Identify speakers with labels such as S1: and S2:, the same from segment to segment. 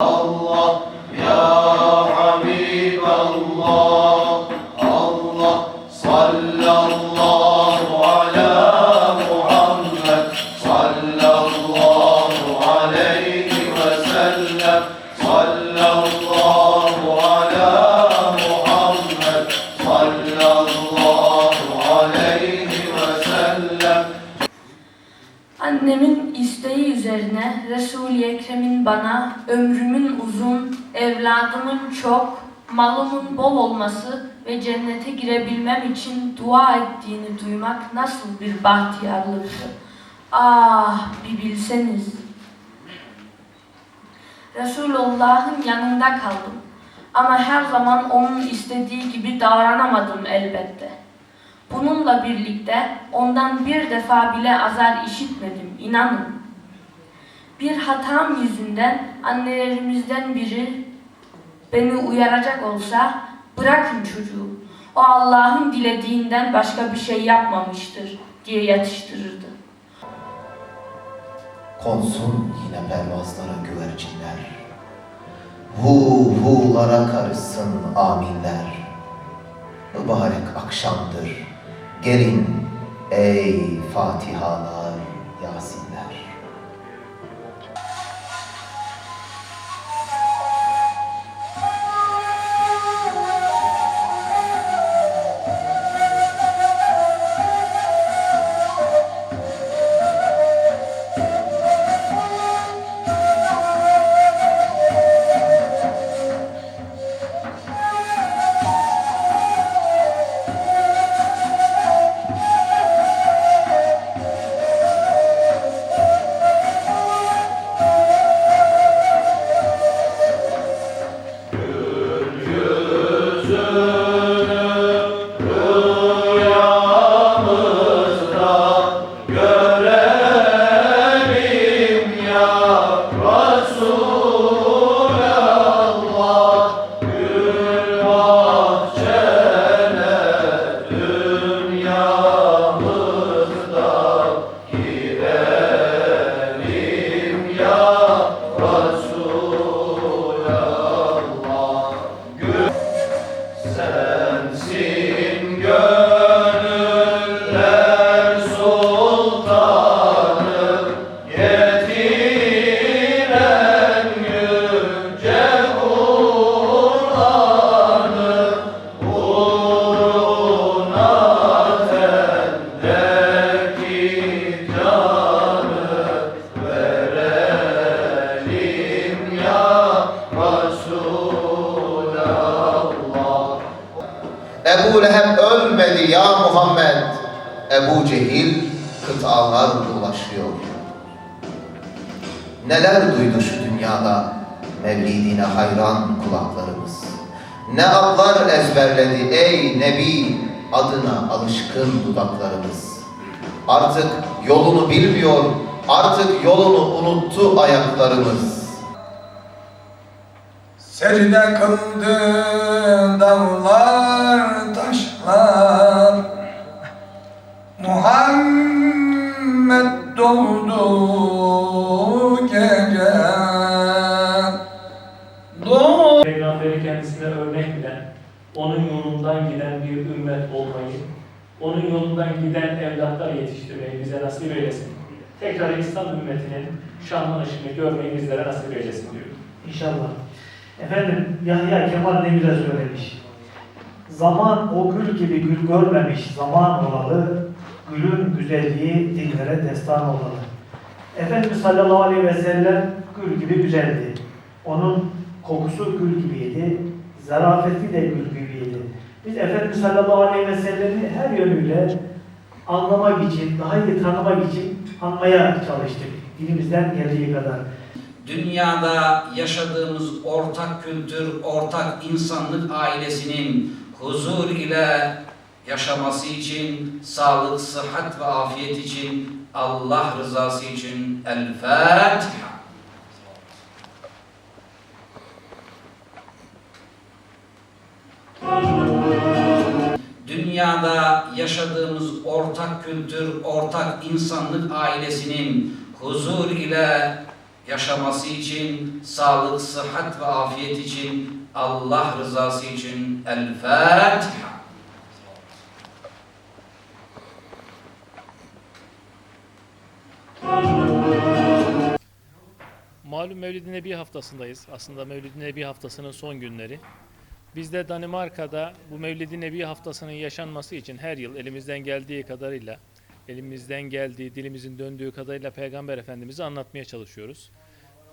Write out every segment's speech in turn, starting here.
S1: Allah ya Habib Allah Allah sallallahu ala Muhammed sallallahu aleyhi ve sellem sallallahu
S2: Resul-i Ekrem'in bana ömrümün uzun, evladımın çok, malımın bol olması ve cennete girebilmem için dua ettiğini duymak nasıl bir bahtiyarlıktı. Ah bir bilseniz. Resulullah'ın yanında kaldım. Ama her zaman onun istediği gibi davranamadım elbette. Bununla birlikte ondan bir defa bile azar işitmedim, inanın. Bir hatam yüzünden annelerimizden biri beni uyaracak olsa, bırakın çocuğu, o Allah'ın dilediğinden başka bir şey yapmamıştır diye yatıştırırdı.
S1: Konsun yine pervazlara güvercinler. Hu hulara karışsın aminler. Mübarek akşamdır. Gelin ey Fatihalar, Yasinler. Ebu Leheb ölmedi ya Muhammed. Ebu Cehil kıtalar dolaşıyor. Neler duydu şu dünyada mevlidine hayran kulaklarımız. Ne adlar ezberledi ey Nebi adına alışkın dudaklarımız. Artık yolunu bilmiyor, artık yolunu unuttu ayaklarımız.
S3: Secde kıldı
S4: örnek bilen, onun yolundan giden bir ümmet olmayı, onun yolundan giden evlatlar yetiştirmeyi bize nasip eylesin. Tekrar İslam ümmetinin şanlı ışığını görmeyi bizlere nasip eylesin diyorum.
S5: İnşallah. Efendim Yahya Kemal ne güzel söylemiş. Zaman o gül gibi gül görmemiş zaman olalı, gülün güzelliği dillere destan olalı. Efendimiz sallallahu aleyhi ve sellem gül gibi güzeldi. Onun kokusu gül gibiydi, zarafeti de gül gibiydi. Biz Efendimiz sallallahu aleyhi ve sellemi her yönüyle anlamak için, daha iyi tanımak için anmaya çalıştık. Dilimizden geldiği kadar.
S6: dünyada yaşadığımız ortak kültür, ortak insanlık ailesinin huzur ile yaşaması için, sağlık, sıhhat ve afiyet için, Allah rızası için El Fatiha. Dünyada yaşadığımız ortak kültür, ortak insanlık ailesinin huzur ile yaşaması için, sağlık, sıhhat ve afiyet için, Allah rızası için El Fatiha.
S4: Malum Mevlid-i Nebi haftasındayız. Aslında Mevlid-i Nebi haftasının son günleri. Biz de Danimarka'da bu Mevlid-i Nebi haftasının yaşanması için her yıl elimizden geldiği kadarıyla, elimizden geldiği, dilimizin döndüğü kadarıyla Peygamber Efendimiz'i anlatmaya çalışıyoruz.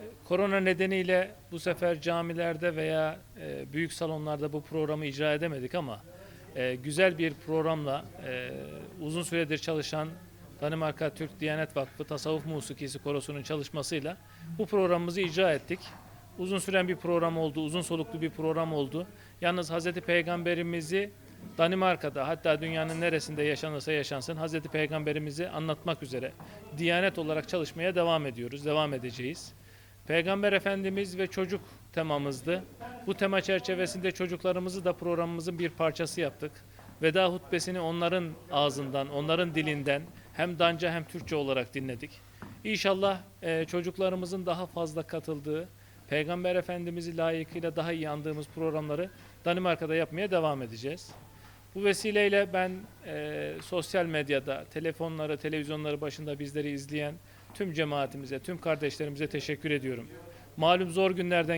S4: E, Korona nedeniyle bu sefer camilerde veya e, büyük salonlarda bu programı icra edemedik ama e, güzel bir programla uzun süredir çalışan Danimarka Türk Diyanet Vakfı Tasavvuf Musikisi Korosu'nun çalışmasıyla bu programımızı icra ettik. Uzun süren bir program oldu, uzun soluklu bir program oldu. Yalnız Hazreti Peygamberimizi Danimarka'da hatta dünyanın neresinde yaşanırsa yaşansın Hazreti Peygamberimizi anlatmak üzere Diyanet olarak çalışmaya devam ediyoruz, devam edeceğiz. Peygamber Efendimiz ve çocuk temamızdı. Bu tema çerçevesinde çocuklarımızı da programımızın bir parçası yaptık. Veda hutbesini onların ağzından, onların dilinden hem Danca hem Türkçe olarak dinledik. İnşallah çocuklarımızın daha fazla katıldığı, Peygamber Efendimiz'i layıkıyla daha iyi andığımız programları Danimarka'da yapmaya devam edeceğiz. Bu vesileyle ben e, sosyal medyada, telefonları, televizyonları başında bizleri izleyen tüm cemaatimize, tüm kardeşlerimize teşekkür ediyorum. Malum zor günlerden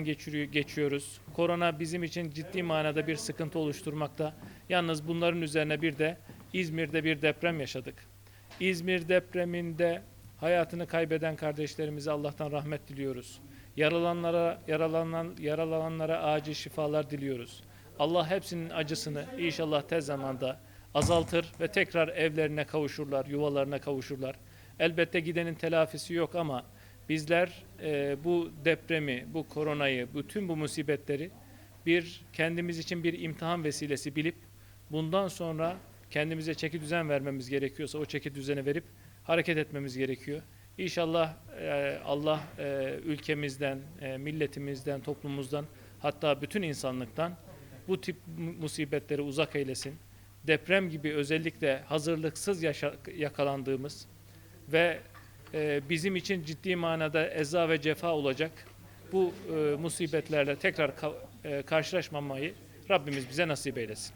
S4: geçiyoruz. Korona bizim için ciddi manada bir sıkıntı oluşturmakta. Yalnız bunların üzerine bir de İzmir'de bir deprem yaşadık. İzmir depreminde hayatını kaybeden kardeşlerimize Allah'tan rahmet diliyoruz. Yaralananlara, yaralanan, yaralananlara acil şifalar diliyoruz. Allah hepsinin acısını inşallah tez zamanda azaltır ve tekrar evlerine kavuşurlar, yuvalarına kavuşurlar. Elbette gidenin telafisi yok ama bizler e, bu depremi, bu koronayı, bütün bu musibetleri bir kendimiz için bir imtihan vesilesi bilip bundan sonra kendimize çeki düzen vermemiz gerekiyorsa o çeki düzeni verip hareket etmemiz gerekiyor. İnşallah e, Allah e, ülkemizden, e, milletimizden, toplumumuzdan hatta bütün insanlıktan bu tip mu- musibetleri uzak eylesin. Deprem gibi özellikle hazırlıksız yaşa- yakalandığımız ve e, bizim için ciddi manada eza ve cefa olacak bu e, musibetlerle tekrar ka- e, karşılaşmamayı Rabbimiz bize nasip eylesin.